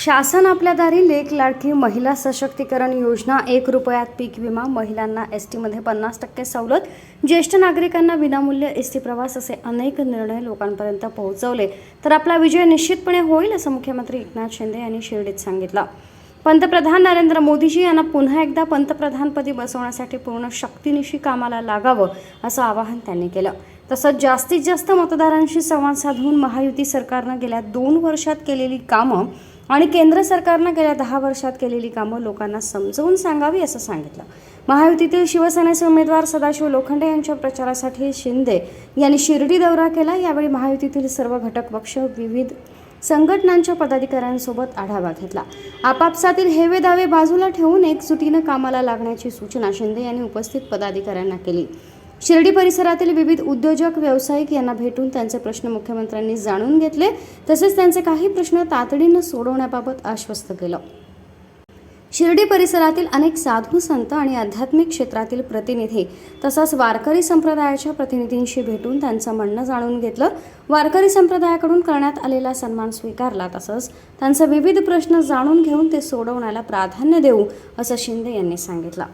शासन आपल्या दारी लेख लाडकी महिला सशक्तीकरण योजना एक रुपयात पीक विमा महिलांना एस टीमध्ये पन्नास टक्के सवलत ज्येष्ठ नागरिकांना विनामूल्य एस टी प्रवास असे अनेक निर्णय लोकांपर्यंत पोहोचवले. तर आपला विजय निश्चितपणे होईल असं मुख्यमंत्री एकनाथ शिंदे यांनी शिर्डीत सांगितलं. पंतप्रधान नरेंद्र मोदीजी यांना पुन्हा एकदा पंतप्रधानपदी बसवण्यासाठी पूर्ण शक्तीनिशी कामाला लागावं असं आवाहन त्यांनी केलं. तसंच जास्तीत जास्त मतदारांशी संवाद साधून महायुती सरकारनं गेल्या दोन वर्षात केलेली कामं आणि केंद्र सरकारनं गेल्या दहा वर्षात केलेली कामं लोकांना समजवून सांगावी असं सांगितलं. महायुतीतील शिवसेनेचे उमेदवार सदाशिव लोखंडे यांच्या प्रचारासाठी शिंदे यांनी शिर्डी दौरा केला. यावेळी महायुतीतील सर्व घटक पक्ष विविध संघटनांच्या पदाधिकाऱ्यांसोबत आढावा घेतला. आपापसातील हेवे दावे बाजूला ठेवून एकजुटीनं कामाला लागण्याची सूचना शिंदे यांनी उपस्थित पदाधिकाऱ्यांना केली. शिर्डी परिसरातील विविध उद्योजक व्यावसायिक यांना भेटून त्यांचे प्रश्न मुख्यमंत्र्यांनी जाणून घेतले. तसेच त्यांचे काही प्रश्न तातडीनं सोडवण्याबाबत आश्वस्त केलं. शिर्डी परिसरातील अनेक साधू संत आणि आध्यात्मिक क्षेत्रातील प्रतिनिधी तसंच वारकरी संप्रदायाच्या प्रतिनिधींशी भेटून त्यांचं म्हणणं जाणून घेतलं. वारकरी संप्रदायाकडून करण्यात आलेला सन्मान स्वीकारला तसंच त्यांचे विविध प्रश्न जाणून घेऊन ते सोडवण्याला प्राधान्य देऊ असं शिंदे यांनी सांगितलं.